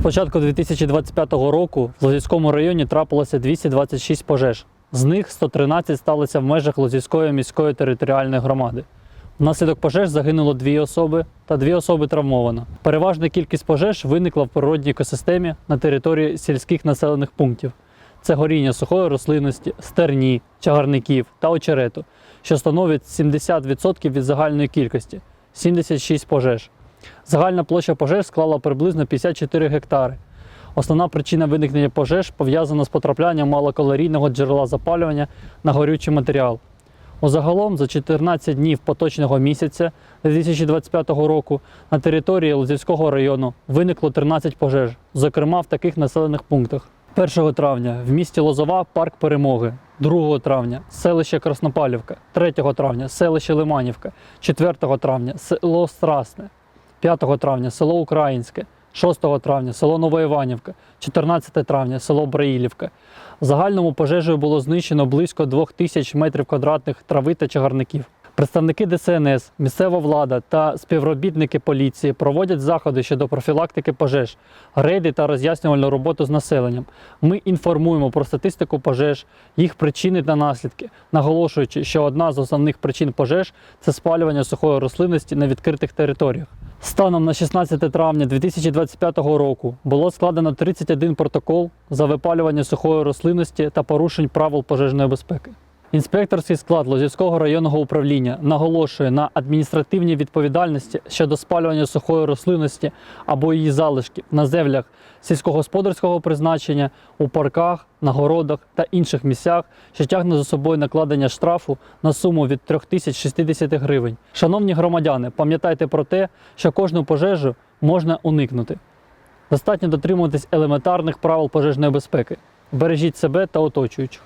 З початку 2025 року в Лозівському районі трапилося 226 пожеж. З них 113 сталося в межах Лозівської міської територіальної громади. Внаслідок пожеж загинуло дві особи та дві особи травмовано. Переважна кількість пожеж виникла в природній екосистемі на території сільських населених пунктів. Це горіння сухої рослинності, стерні, чагарників та очерету, що становить 70% від загальної кількості 76 пожеж. Загальна площа пожеж склала приблизно 54 гектари. Основна причина виникнення пожеж пов'язана з потраплянням малокалорійного джерела запалювання на горючий матеріал. Узагалом за 14 днів поточного місяця 2025 року на території Лозівського району виникло 13 пожеж, зокрема в таких населених пунктах. 1 травня в місті Лозова парк Перемоги, 2 травня селище Краснопалівка, 3 травня селище Лиманівка, 4 травня село Страсне, 5 травня село Українське, 6 травня село Новоіванівка, 14 травня село Браїлівка. В загальному пожежею було знищено близько 2000 метрів квадратних трави та чагарників. Представники ДСНС, місцева влада та співробітники поліції проводять заходи щодо профілактики пожеж, рейди та роз'яснювальну роботу з населенням. Ми інформуємо про статистику пожеж, їх причини та наслідки, наголошуючи, що одна з основних причин пожеж це спалювання сухої рослинності на відкритих територіях. Станом на 16 травня 2025 року було складено 31 протокол за випалювання сухої рослинності та порушень правил пожежної безпеки. Інспекторський склад Лозівського районного управління наголошує на адміністративній відповідальності щодо спалювання сухої рослинності або її залишків на землях сільськогосподарського призначення, у парках, на городах та інших місцях, що тягне за собою накладення штрафу на суму від 3060 гривень. Шановні громадяни, пам'ятайте про те, що кожну пожежу можна уникнути. Достатньо дотримуватись елементарних правил пожежної безпеки. Бережіть себе та оточуючих.